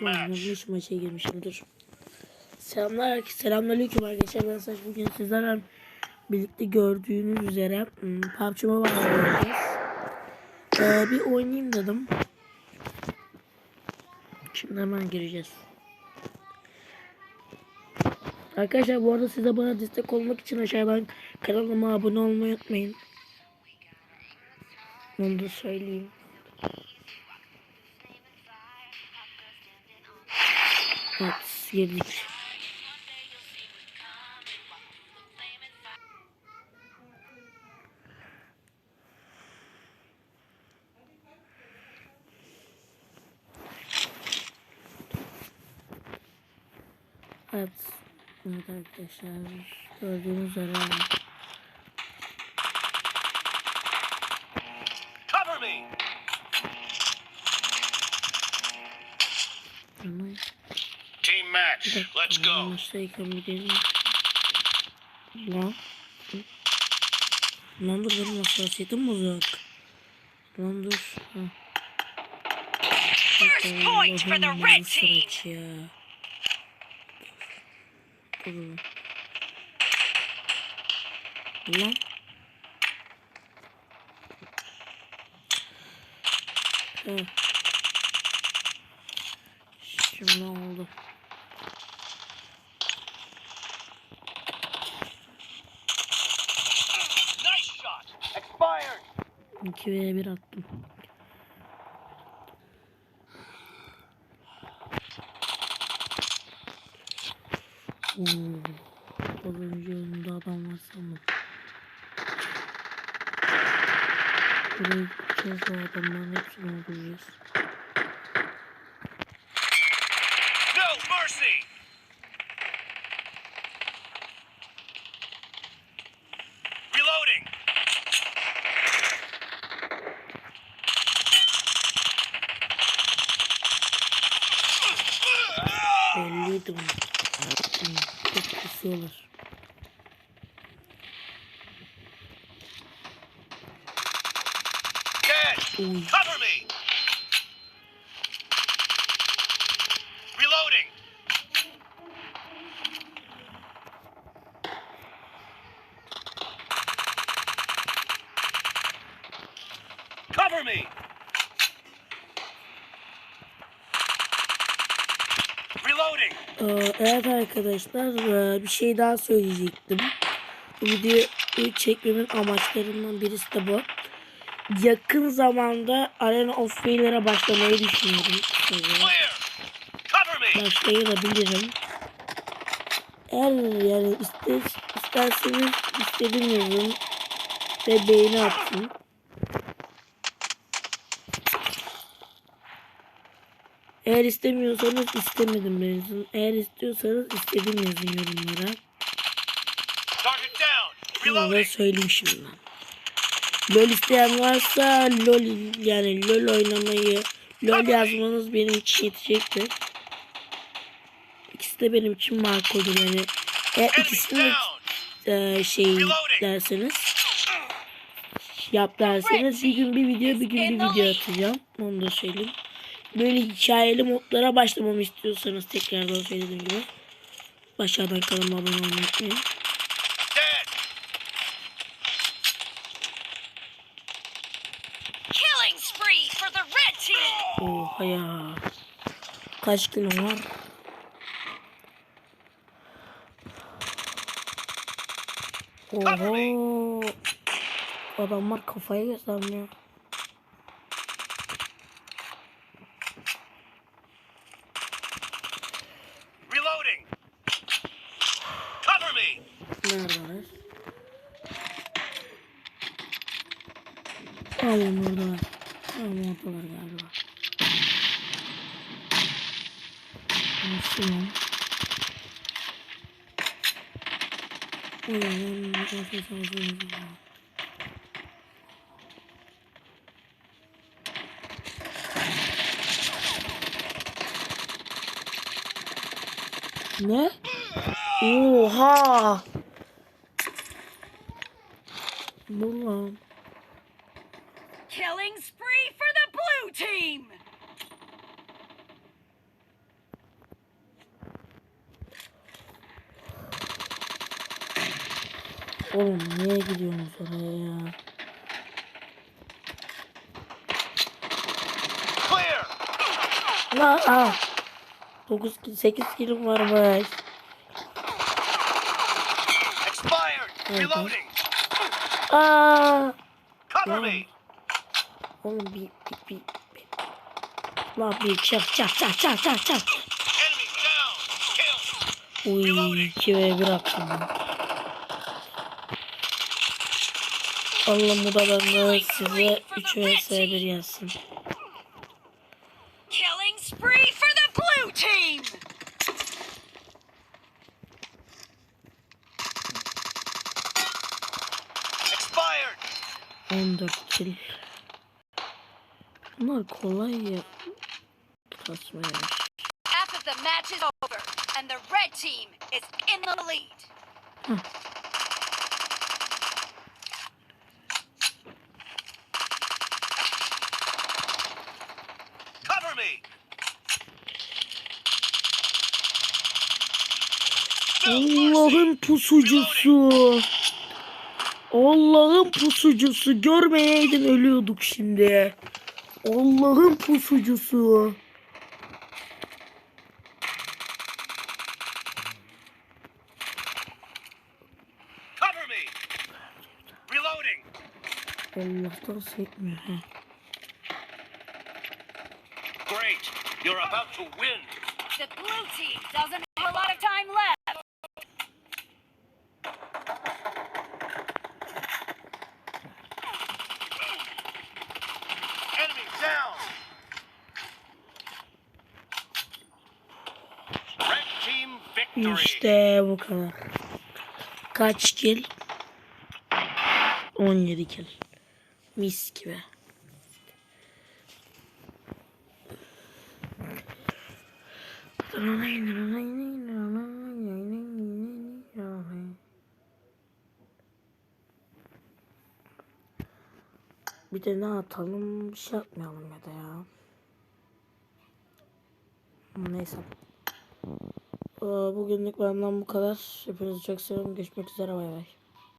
Yanlış maça girmişim dur. Selamlar, selamünaleyküm arkadaşlar. Ben Saç bugün sizlerle birlikte gördüğünüz üzere hmm, PUBG Mobile oynayacağız. Ee, bir oynayayım dedim. Şimdi hemen gireceğiz. Arkadaşlar bu arada size bana destek olmak için aşağıdan kanalıma abone olmayı unutmayın. Onu da söyleyeyim. Yedik. Evet. Evet arkadaşlar. Gördüğünüz üzere. Cover me! Match. Let's go. Lan. Lan dur benim hassasiyetim bozuk. Lan dur. Ha. First point for the red team. Dur. Lan. Ha. Şimdi oldu. 2 ve 1 attım. Oo. Az önce önümde adam var sandım. Buraya gideceğiz o adamların hepsini öldüreceğiz. Belliydi onu. Hmm, Çok kusuyorlar. Dead. Uy. Cover me. Reloading. Cover me. Ee, evet arkadaşlar ee, bir şey daha söyleyecektim. Bu videoyu çekmemin amaçlarından birisi de bu. Yakın zamanda Arena of Fail'lere başlamayı düşünüyorum. Başlayabilirim. Eğer yani ister, isterseniz istedim yazın ve beğeni atın. Eğer istemiyorsanız istemedim yazın. Eğer istiyorsanız istedim yazın yorumlara. Bunu da söyleyeyim şimdiden. LOL isteyen varsa LOL yani LOL oynamayı LOL yazmanız benim için yetecektir. İkisi de benim için makuldür yani. Eğer ikisini de e, şey derseniz yap derseniz bir gün bir video bir gün bir video atacağım. Onu da söyleyeyim. Böyle hikayeli modlara başlamamı istiyorsanız tekrardan söylediğim gibi aşağıdan kanalıma abone olmayı unutmayın. Oha ya. Kaç kilo var? Oho. Adamlar kafayı göstermiyor. Reloading. Cover me. Neredeler? Aynen oradalar. Aynen oradalar galiba. Nasıl lan? Ulan nefes aldım. Ne? Oha! Bu lan. Killing spree for the blue team. Oğlum niye gidiyorsunuz oraya ya? La aa. 9 8 kilim. Expired. Okay. Reloading. Aa. Cover me. Oğlum bir bir bir. La bir çak çak çak çak çak. Uy 2 ve 1 attım. Allah bende size 3 vs 1 yazsın. Killing spree for the blue team. Expired. 14 kill. Bunlar kolay ya. Kasmaya. Half of the match is over, and the red team is in the lead. Cover Allah'ın pusucusu. Allah'ın pusucusu. Görmeyeydin ölüyorduk şimdi. Allah'ın pusucusu. Cover me. Reloading. Allah'tan sekmiyor. He. You're about to win. The blue team doesn't have a lot of time left. Enemy down. Red team victory. İşte bu kadar. Kaç kill? 17 kill. Mis gibi. Bir de ne atalım? Bir şey atmayalım ya da ya. Neyse. Ee, Bugünlük benden bu kadar. Hepinizi çok seviyorum. Görüşmek üzere. Bay bay.